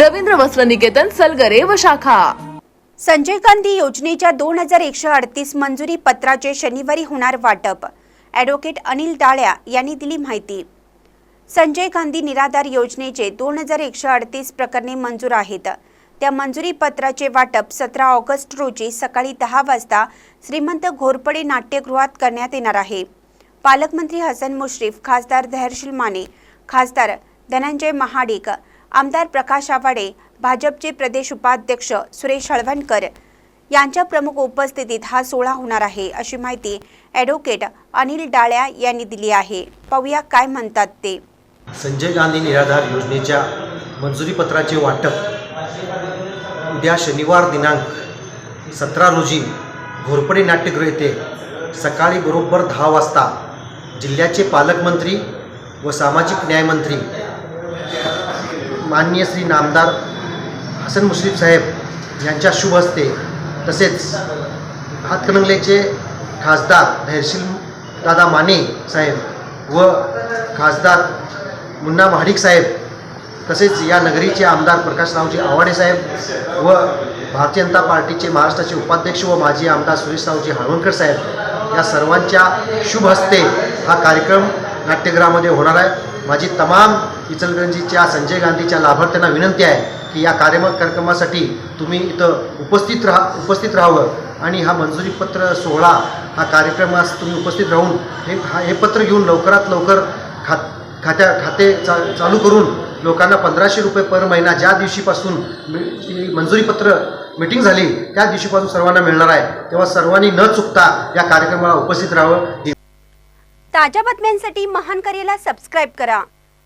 रवींद्र वस्त्र निकेतन सलगरे व शाखा. संजय गांधी योजनेच्या दोन हजार एकशे अडतीस मंजुरी पत्राचे शनिवारी होणार वाटप. ॲडव्होकेट अनिल डाळ्या यांनी दिली माहिती. संजय गांधी निराधार योजनेचे दोन हजार एकशे अडतीस प्रकरणे मंजूर आहेत. त्या मंजुरी पत्राचे वाटप सतरा ऑगस्ट रोजी सकाळी दहा वाजता श्रीमंत घोरपडे नाट्यगृहात करण्यात येणार आहे. पालकमंत्री हसन मुश्रीफ खासदार धैर्यशील माने खासदार धनंजय महाडिक आमदार प्रकाश आवाडे भाजपचे प्रदेश उपाध्यक्ष सुरेश हळवणकर यांच्या प्रमुख उपस्थितीत हा सोहळा होणार आहे अशी माहिती ॲडव्होकेट अनिल डाळ्या यांनी दिली आहे. पाहूया काय म्हणतात ते. संजय गांधी निराधार योजनेच्या मंजुरीपत्राचे वाटप उद्या शनिवार दिनांक सतरा रोजी घोरपडे नाट्यगृह येथे सकाळी बरोबर दहा वाजता जिल्ह्याचे पालकमंत्री व सामाजिक न्यायमंत्री माननीय श्री नामदार हसन मुश्रीफ साहेब यांच्या शुभ हस्ते तसेच हातकणंगलेचे खासदार धैर्यशील दादा माने साहेब व खासदार मुन्ना महाडिक साहेब तसेच या नगरीचे आमदार प्रकाशरावजी आवाडे साहेब व भारतीय जनता पार्टीचे महाराष्ट्राचे उपाध्यक्ष व माजी आमदार सुरेशरावजी हळवणकर साहेब या सर्वांच्या शुभ हस्ते हा कार्यक्रम नाट्यगृहामध्ये होणार आहे. माझी तमाम इचलगंजीच्या संजय गांधीच्या लाभार्थ्यांना विनंती आहे की या कार्यम कार्यक्रमासाठी तुम्ही इथं उपस्थित राहा उपस्थित राहावं. आणि हा मंजुरीपत्र सोहळा हा कार्यक्रमास तुम्ही उपस्थित राहून हे हा हे पत्र घेऊन लवकरात लवकर खात खात्या खाते चा चालू करून लोकांना पंधराशे रुपये पर महिना ज्या दिवशीपासून मंजुरीपत्र मिटिंग झाली त्या दिवशीपासून सर्वांना मिळणार आहे. तेव्हा सर्वांनी न चुकता या कार्यक्रमाला उपस्थित राहावं. ताज्या बातम्यांसाठी महान करेला सबस्क्राईब करा.